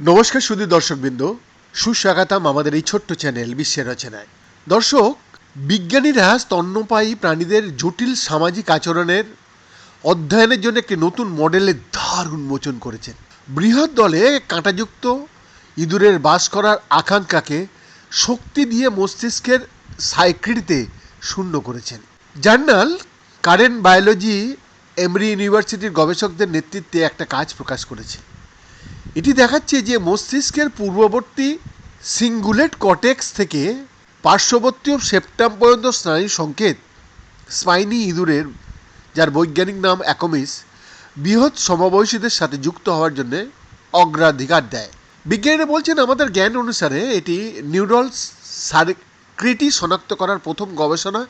নমস্কার সুদী দর্শকবৃন্দ। সুস্বাগতম আমাদের এই ছোট্ট চ্যানেল বিশ্বের রচনায়। দর্শক, বিজ্ঞানীরা স্তন্যপায়ী প্রাণীদের জটিল সামাজিক আচরণের অধ্যয়নের জন্য একটি নতুন মডেলের ধার উন্মোচন করেছেন। বৃহৎ দলে কাঁটাযুক্ত, ইঁদুরের বাস করার আকাঙ্ক্ষাকে শক্তি দিয়ে মস্তিষ্কের সাইক্রিটিতে শূন্য করেছেন। জার্নাল কারেন্ট বায়োলজি এমরি ইউনিভার্সিটির গবেষকদের নেতৃত্বে একটা কাজ প্রকাশ করেছে। এটি দেখাচ্ছে যে মস্তিষ্কের পূর্ববর্তী সিঙ্গুলেট কটেক্স থেকে পার্শ্ববর্তী সেপ্টাম পর্যন্ত স্নায়ু সংকেত, স্পাইনি ইঁদুরের, যার বৈজ্ঞানিক নাম অ্যাকোমিস, বৃহৎ সমবয়সীদের সাথে যুক্ত হওয়ার জন্য অগ্রাধিকার দেয়। বিজ্ঞানীরা বলছেন, আমাদের জ্ঞান অনুসারে এটি নিউরাল সার্কিটি শনাক্ত করার প্রথম গবেষণা,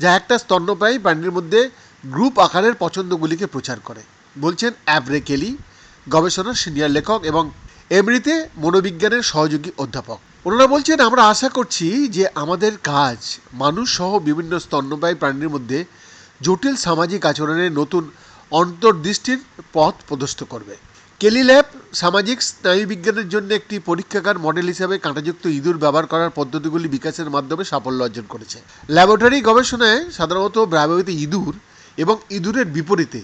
যা একটা স্তন্যপায়ী প্রাণীর মধ্যে গ্রুপ আকারের পছন্দগুলিকে প্রচার করে। বলছেন অ্যাব্রে কেলি গবেষণার সিনিয়র লেখক এবং এমরিতে মনোবিজ্ঞানের সহযোগী অধ্যাপক। ওনারা বলছেন, আমরা আশা করছি যে আমাদের কাজ মানুষ সহ বিভিন্ন স্তন্যপায়ী প্রাণীর মধ্যে জটিল সামাজিক আচরণের নতুন অন্তর্দৃষ্টির পথ প্রদস্ত করবে। কেলি ল্যাব সামাজিক স্নায়ুবিজ্ঞানের জন্য একটি পরীক্ষাগার মডেল হিসাবে কাঁটাযুক্ত ইঁদুর ব্যবহার করার পদ্ধতিগুলি বিকাশের মাধ্যমে সাফল্য অর্জন করেছে। ল্যাবরেটরি গবেষণায় সাধারণত ব্যবহৃত ইঁদুর এবং ইঁদুরের বিপরীতে।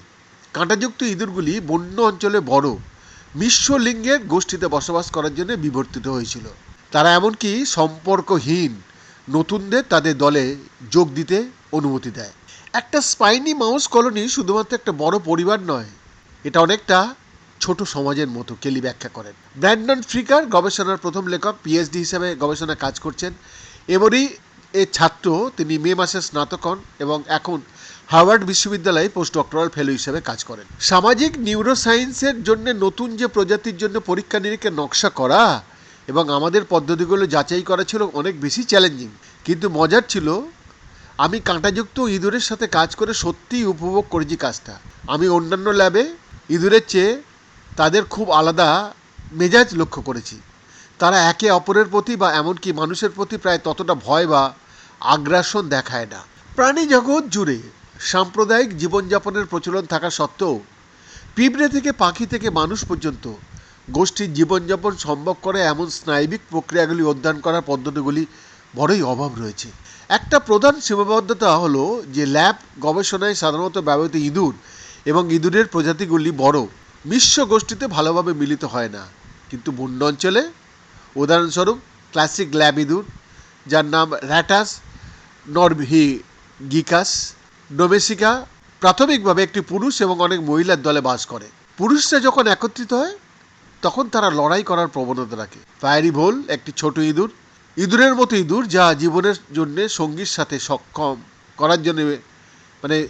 কাঁটাযুক্ত ইঁদুরগুলি বন্য অঞ্চলে বড়। মিশ্র লিঙ্গের গোষ্ঠীতে বসবাস করার জন্য বিবর্তিত হয়েছিল। তারা এমনকি সম্পর্কহীন। নতুনদের তাদের দলে যোগ দিতে অনুমতি দেয়। একটা স্পাইনি মাউস কলোনি শুধুমাত্র একটা বড় পরিবার নয়, এটা অনেকটা ছোট সমাজের মতো, কেলি ব্যাখ্যা করেন। ব্র্যান্ডন ফ্রিকার গবেষণার প্রথম লেখক, পিএইচডি হিসেবে গবেষণা কাজ করছেন। এবারই এর ছাত্র তিনি মে মাসে স্নাতক হন এবং এখন হার্ভার্ড বিশ্ববিদ্যালয়ে পোস্ট ডক্টরাল ফেলো হিসেবে কাজ করেন। সামাজিক নিউরোসায়েন্সের জন্য নতুন যে প্রজাতির জন্য পরীক্ষা নিরীক্ষার নকশা করা এবং আমাদের পদ্ধতিগুলো যাচাই করা ছিল অনেক বেশি চ্যালেঞ্জিং। কিন্তু মজার ছিল, আমি কাঁটাযুক্ত ইঁদুরের সাথে কাজ করে সত্যিই উপভোগ করেছি কাজটা। আমি অন্যান্য ল্যাবে ইঁদুরের চেয়ে তাদের খুব আলাদা মেজাজ লক্ষ্য করেছি। তারা একে অপরের প্রতি বা এমনকি মানুষের প্রতি প্রায় ততটা ভয় বা আগ্রাসন দেখায় না। প্রাণী জগৎ জুড়ে সাম্প্রদায়িক জীবনযাপনের প্রচলন থাকা সত্ত্বেও পিঁপড়ে থেকে পাখি থেকে মানুষ পর্যন্ত গোষ্ঠীর জীবনযাপন সম্ভব করে এমন স্নায়বিক প্রক্রিয়াগুলি অধ্যয়ন করার পদ্ধতিগুলি বড়ই অভাব রয়েছে। একটা প্রধান সীমাবদ্ধতা হলো যে ল্যাব গবেষণায় সাধারণত ব্যবহৃত ইঁদুর এবং ইঁদুরের প্রজাতিগুলি বড়, মিশ্র গোষ্ঠীতে ভালোভাবে মিলিত হয় না। কিন্তু বন্য অঞ্চলে, উদাহরণস্বরূপ ক্লাসিক ল্যাব ইঁদুর, যার নাম র্যাটাস নরভি গিকাস ডোমেসিকা প্রাথমিকভাবে একটি পুরুষ এবং অনেক মহিলার দলে বাস করে। পুরুষরা যখন একত্রিত হয়, তখন তারা লড়াই করার প্রবণতা রাখে। পায়েরি ভোল, একটি ছোট ইঁদুর। ইঁদুরের মতো ইঁদুর যা জীবনের জন্য সঙ্গীর সাথে সক্ষম করার জন্য মানে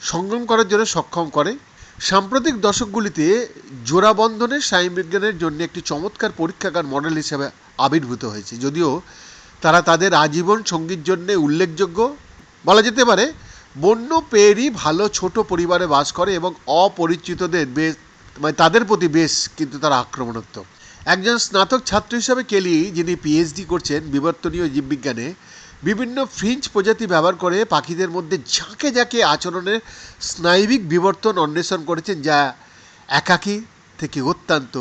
সংগ্রাম করার জন্য সক্ষম করে। সাম্প্রতিক দশকগুলিতে জোড়াবন্ধনের বিজ্ঞানের জন্য একটি চমৎকার পরীক্ষাগার মডেল হিসেবে আবির্ভূত হয়েছে। যদিও তারা তাদের আজীবন সঙ্গীর জন্য উল্লেখযোগ্য। বলা যেতে পারে, বন্য পেয়েরই ভালো ছোট পরিবারে বাস করে এবং অপরিচিতদের বেশ মানে তাদের প্রতি বেশ কিন্তু তারা আক্রমণাত্মক। একজন স্নাতক ছাত্র হিসাবে কেলি, যিনি পিএইচডি করছেন বিবর্তনীয় জীববিজ্ঞানে, বিভিন্ন ফ্রিঞ্চ প্রজাতি ব্যবহার করে পাখিদের মধ্যে ঝাঁকে ঝাঁকে আচরণের স্নায়বিক বিবর্তন অন্বেষণ করেছেন, যা একাকী থেকে অত্যন্ত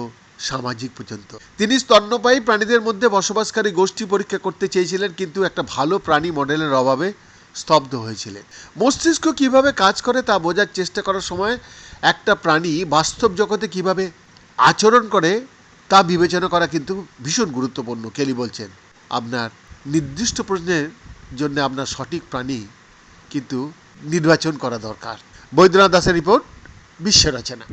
সামাজিক পর্যন্ত। তিনি স্তন্যপায়ী প্রাণীদের মধ্যে বসবাসকারী গোষ্ঠী পরীক্ষা করতে চেয়েছিলেন, কিন্তু একটা ভালো প্রাণী মডেলের অভাবে স্তব্ধ হয়েছিলেন। মস্তিষ্ক কীভাবে কাজ করে তা বোঝার চেষ্টা করার সময় একটা প্রাণী বাস্তব জগতে কীভাবে আচরণ করে তা বিবেচনা করা কিন্তু ভীষণ গুরুত্বপূর্ণ, কেলি বলছেন। আপনার নির্দিষ্ট প্রশ্নের জন্য আপনার সঠিক প্রাণী কিন্তু নির্বাচন করা দরকার। বৈদ্যনাথ দাসের রিপোর্ট, বিশ্ব রচনা।